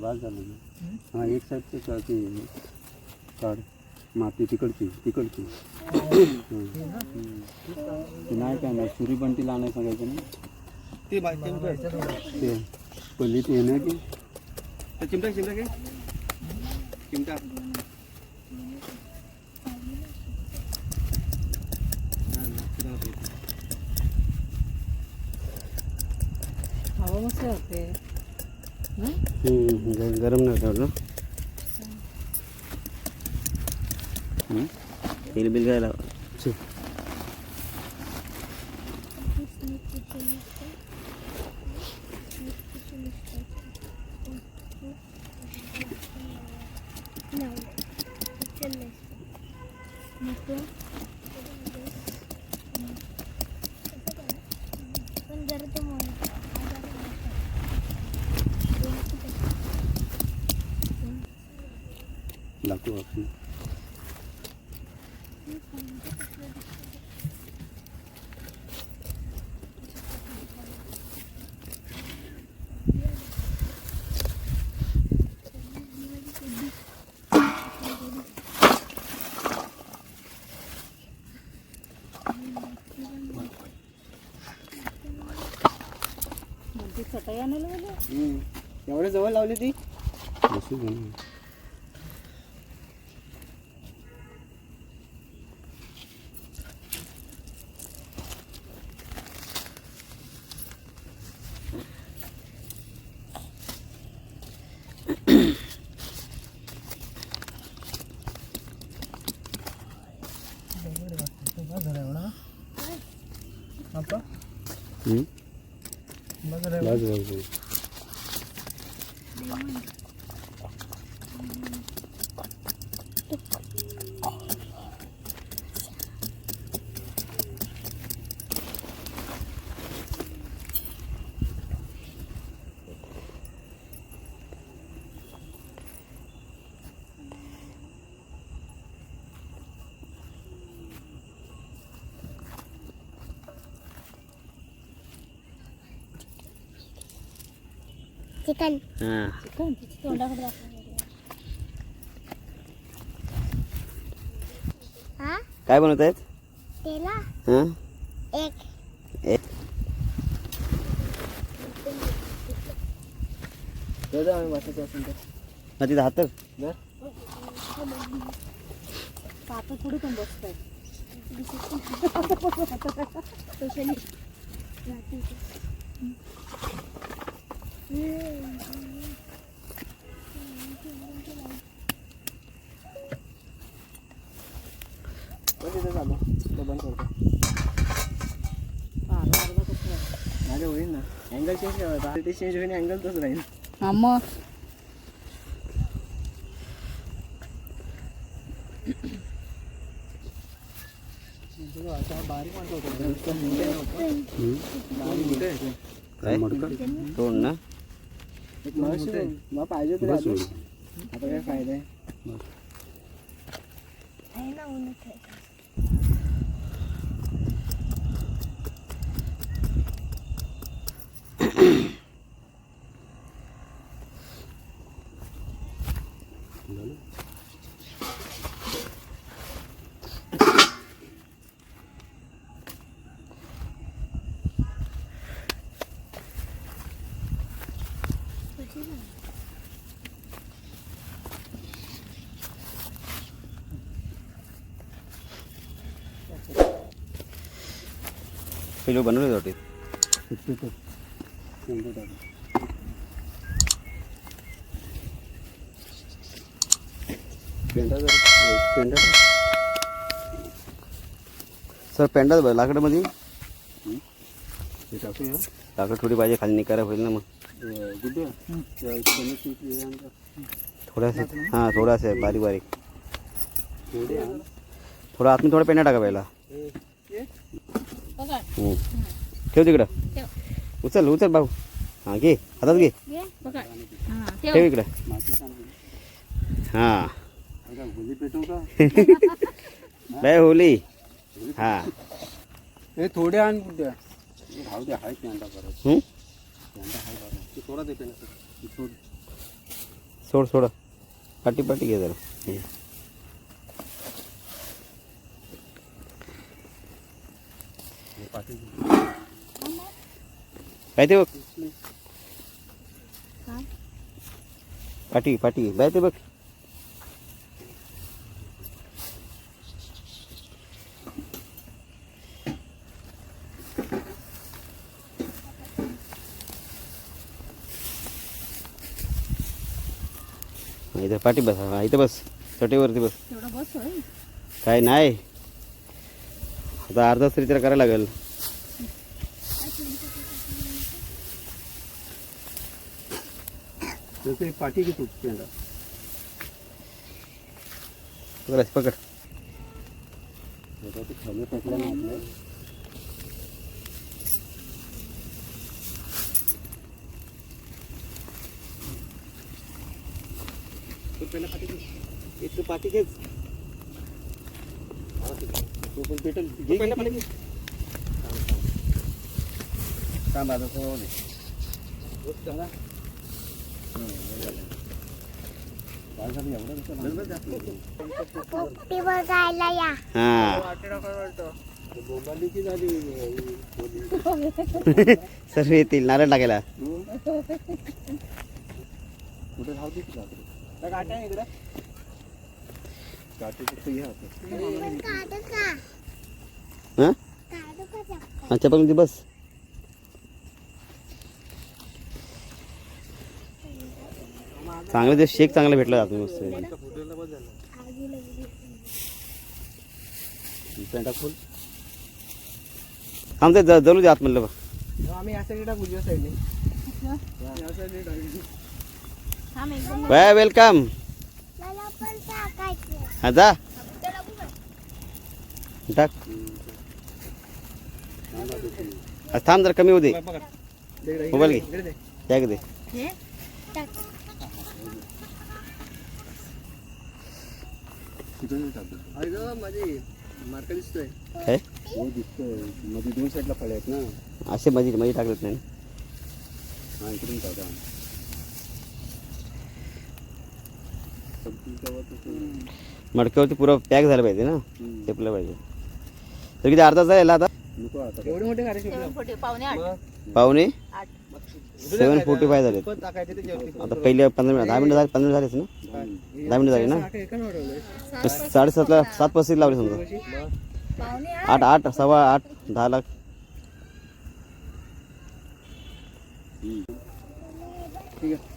बाद झालं ना हा एक साईडचं का ते काढ माती तिकडची तिकडची हं. ते नाही काय नाही सुरी पण ती लहान सांगायचं ना ते बा- ते उघड. ते पहिली ते ना की ते चिमटा चिमटा घे चिमटा हा, ना, ते राहू दे. हवा मस्त होते हं, ग- गरम नाही होतं ना हं? तेल बिल घ्यायला चल. पण लागतो आपण. एवढ्या जवळ लावली ती? असू दे ना. हं? बस बस बस. चिकन हां चिकन तोंडाकडे हा काय बनवत आहेत? तेला. हां? एक. एक. हा हात पापड थोडी पण बसत स्पेशली तिथं चालू तो बंद करतो अर्धा अर्धा ते चेंज होईल अँगल तोच राहील हा मग बारीक हं? काय मडकं? तोड ना मग पाहिजे तरी बस आता काय फायदा आहे? आहे ना उन्हात आहे. झालं? हे लोक बनवले होते इतकं तर. शेंगदाणे टाक. पेंडा जर पेंडा टाक. सर पेंडा लाकडामध्ये हे टाकूया लाकड थोडी पाहिजे खाली निकारा होईल ना मग अं, गुड्डे त्या चण्याची इडली आण जा. थोडासा हां थोडासा आहे बारीक बारीक थोडी आण. थोडा आतमध्ये थोडा पेंडा टाका पहिला बघा हम्म. ठेव तिकडं ठेव. उचल उचल भाऊ हां घे हातात घे घे. बघा हा ठेव ठेव इकडं माती सांग हां अगं होली पेटवू का लय होली हां हे थोडे आण गुड्ड्या राहू दे हाय पेंडा परत हम्म? पेंडा हाय बरं ते थोडा दे पेंडा ते थोड सोड सोड पाटी पाटी घे जरा काय ते बघ. पाटी पाटी बाय ते बघ. इथं पाठी बस. हा इथं बस. चटेवरती बस. काय नाही. आता अर्धा तरी त्याला करायला लागेल. तर ते पाठी घेतो पेंडा पकड पकड। आता ते खाली टाकलं ना आपलं एक तू पाठी घेच तू पण पेटल घे पहिला पाणी घे. काम आता सगळं नाही काय झालं एवढं कसं पोपटी बघायला या. हा. सर्व येतील नारळ टाकायला. कुठे राहू दे तिला काटे फक्त घ्या आता. काढू का हा काढू का चक्कर? हा चप्पल बस चांगलं ते शेक चांगलं भेटलं जातो मस्त. पेंडा खोल थांब ते ज- जळू दे आत म्हणलं बाय वेलकम. मला पण टाकायचं हा जा. टाक. थांब जरा कमी होऊ दे. बघा मोबाईल घे. दे. काय? हो दिसतोय. मध्ये दोन साईडला फळे आहेत ना. असे मध्ये मध्ये टाकलेत नाही. हा मडक्यावरती पुरं पॅक झालं पाहिजे ना. टेपलं पाहिजे. तर किती अर्धा तास यायला आता? पाहुणे आठ. सेवन फोर्टी फाय झाले आता पहिले पंधरा मिनिट दहा मिनिटं झाले पंधरा मिनिट झालेच ना? दहा मिनिटं झाली ना? साडेसातला सात पस्तीस लावले समजा. आठ आठ सव्वा आठ दहा लाख. ठीक आहे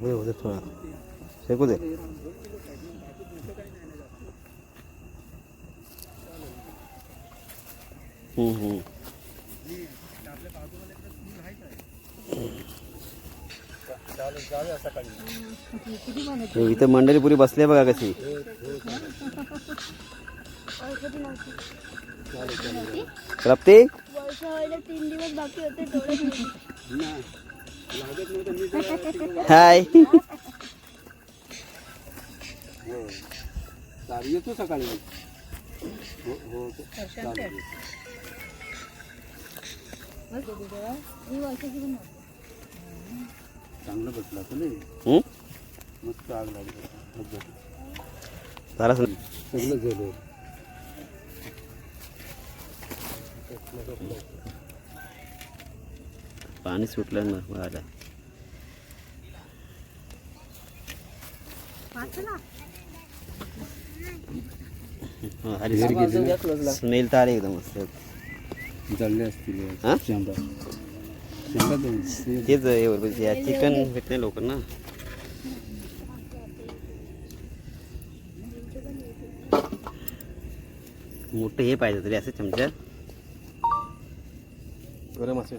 होय होते थोडा दे हम्म, हम्म. हे इथं मंडळी पुरी बसली बघा कशी प्राप्ती तीन दिवस बाकी होते तेवढं हाय हो चालेल येतो सकाळी हो हो चालेल ही वर्षाची पण नव्हती. चांगलं बसलं असं नाही हम्म? मस्त आग लागली झालं असेल. सगळं झालं पाणी सुटलं ना बघायला वाचला हा, अरे स्मेल तर आले एकदम मस्त जळले असतील हा? शेंगा शेंगा जाईल. ते तेच आहे बरोबर या चिकन भेट नाही लवकर ना? मोठं हे पाहिजे तरी असं चमचा। गरम असेल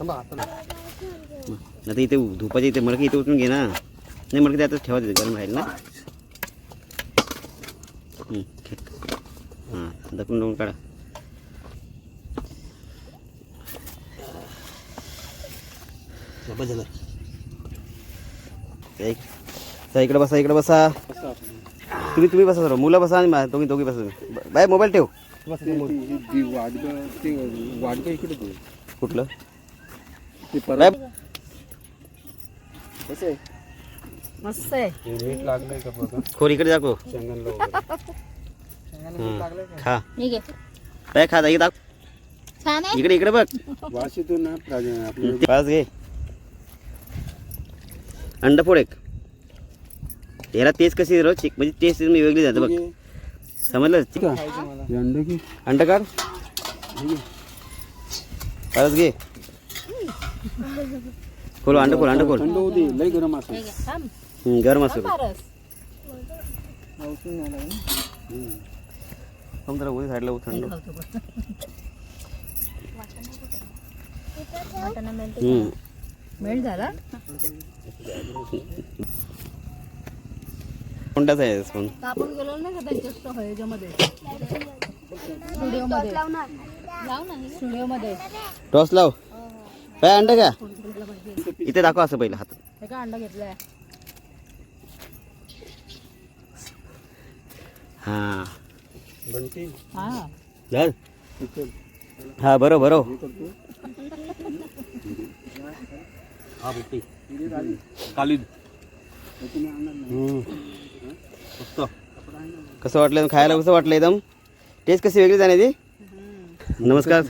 आता इथे धुपाचे इथे मडकी इथे उचलून घे ना. नाही मडकी त्यातच ठेवा तिथे गरम राहील ना. हां दकून लावून काढा. इकडे बसा इकडे बसा. तुम्ही तुम्ही बसा सर मुलं बसा आणि दोघी दोघी बसा बाय मोबाईल ठेव. कुठलं? ते बाय परत कसं? आहे मस्त आहे. मीठ लागलंय का बघा? खोर इकडे दाखव. शेंगणला वगैरे. हं. खा. ठीक आहे काय खा दाखव. दाख छान आहे. इकडे इकडे बघ. वास येतो ना प्राज- आपलं पाच घे. अंड फोड एक. याला टेस्ट कशी रो चिक म्हणजे टेस्ट मी वेगळी जाते बघ. समजलं? हे अंडे की? अंड काढ. परत घे. खोल अंड खोल अंड खोल. थंड होऊ दे लय गरम असेल. गरम असतो फारच थांब जरा उडी साईडला थंड. हं. मेल्ट झाला? कोणताच आहे पण. आपण गेलो नाही का त्यांच्या ह्याच्यामध्ये? स्टुडिओमध्ये. लावणार. जाऊ ना. स्टुडिओमध्ये. टॉस लाव. काय अंड का इथे दाखव असं पहिलं हात. हे का अंडा घेतलाय? हां. बंटी. हा. हा बरो बरो हे. कसं वाटलं? खायला कसं वाटलं एकदम? टेस्ट कशी वेगळी जाण्याची? नमस्कार.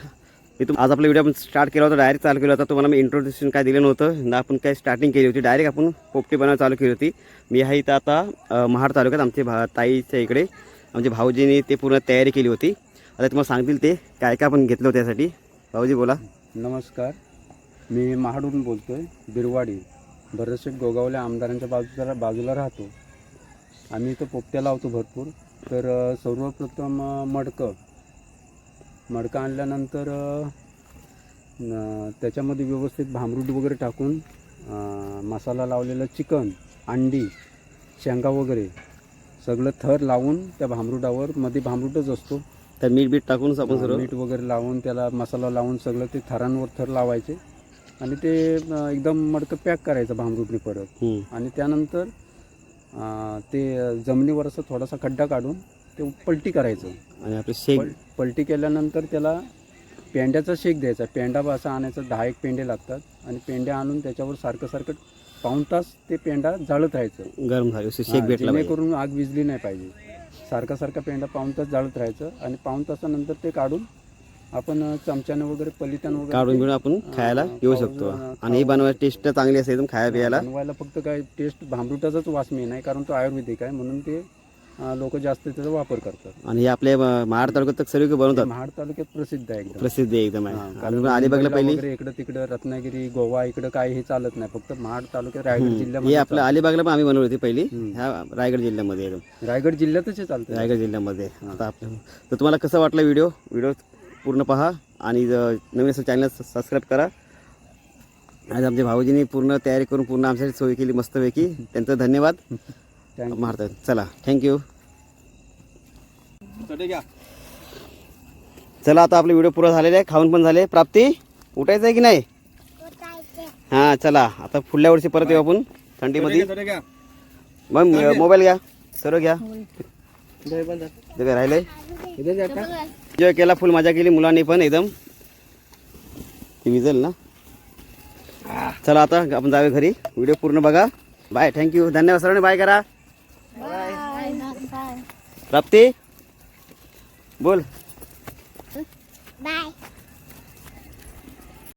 मी तुम आज आपला व्हिडिओ आपण स्टार्ट केला होता डायरेक्ट चालू केला होता. तुम्हाला मी इंट्रोड्युशन काय दिलं नव्हतं. ना आपण काय स्टार्टिंग केली होती डायरेक्ट आपण पोपटी बनवायला चालू केली होती. मी आहे इथं आता महाड तालुक्यात आमचे भा ताईच्या इकडे. आमचे भाऊजीने ते पूर्ण तयारी केली होती. आता तुम्हाला सांगतील ते काय काय आपण घेतलं होतं त्यासाठी. भाऊजी बोला. नमस्कार. मी महाडून आहे बिरवाडी. भरतशेठ गोगावले आमदारांच्या बाजूला बाजूला राहतो. आम्ही इथं पोपट्या लावतो भरपूर. तर सर्वप्रथम मडकं. मडकं आणल्यानंतर त्याच्यामध्ये व्यवस्थित भांबरूट वगैरे टाकून मसाला लावलेलं चिकन अंडी शेंगा वगैरे सगळं थर लावून त्या भांबरुटावर मध्ये भांबरूटच असतो. तर मीठ बीठ टाकून आपण सर्व? मीठ वगैरे लावून त्याला मसाला लावून सगळं ते थरांवर थर लावायचे. आणि ते एकदम मडकं पॅक करायचं भांबरूटने परत. आणि त्यानंतर ते जमिनीवर असं थोडासा खड्डा काढून ते पलटी करायचं. आणि आपले शेक. पल पलटी केल्यानंतर त्याला पेंड्याचा शेक द्यायचा. पेंडा असा आणायचा दहा एक पेंडे लागतात. आणि पेंड्या आणून त्याच्यावर सारखं सारखं पाऊण तास ते पेंडा जाळत राहायचं. गरम झाले शेक भेटला जेणेकरून आग विजली नाही पाहिजे. सारखा सारखा पेंडा पाऊन तास जाळत राहायचं. आणि पाऊन तासानंतर ते काढून आपण चमच्याने वगैरे पलितान वगैरे काढून बिढून आपण खायला येऊ शकतो. आणि ही बनवायची टेस्ट चांगली असते एकदम खाया प्यायला. बनवायला फक्त काय टेस्ट भांबरुटाचाच वास मेन आहे कारण तो आयुर्वेदिक आहे. म्हणून ते लोक जास्त त्याचा वापर करतात. आणि हे आपले म- महाड तालुक्यात सर्व बनवतात? महाड तालुक्यात प्रसिद्ध आहे एकदम. प्रसिद्ध आहे एकदम हा, आहे कारण अलिबागला पहिली? इकडं तिकडं रत्नागिरी गोवा इकडं काय हे चालत नाही. फक्त महाड तालुक्यात रायगड हे जिल्ह्यामध्ये आपलं अलिबागला पण आम्ही बनवली होती पहिली. ह्या रायगड जिल्ह्यामध्ये एकदम. रायगड जिल्ह्यातच हे चालतं. रायगड जिल्ह्यामध्ये. आता आपलं तर तुम्हाला कसं वाटलं व्हिडिओ? व्हिडिओ पूर्ण पहा. आणि नवीन असं चॅनल सबस्क्राईब करा. आज आमच्या भाऊजींनी पूर्ण तयारी करून पूर्ण आमच्यासाठी सोय केली मस्तपैकी. त्यांचं धन्यवाद. मारतात चला. थँक्यू चला आता आपले व्हिडिओ पुरा झालेले आहे खाऊन पण झाले. प्राप्ती उठायचं आहे की नाही? हां चला. आता पुढल्या वर्षी परत येऊ आपण थंडीमध्ये. मग मोबाईल घ्या. सर्व घ्या. काय राहिलंय? एन्जॉय केला फुल मजा केली मुलांनी पण एकदम. ती विजेल ना? चला आता आपण जाऊया घरी. व्हिडिओ पूर्ण बघा. बाय थँक्यू धन्यवाद सर्वांनी बाय करा. प्राप्ती? बोल. बाय.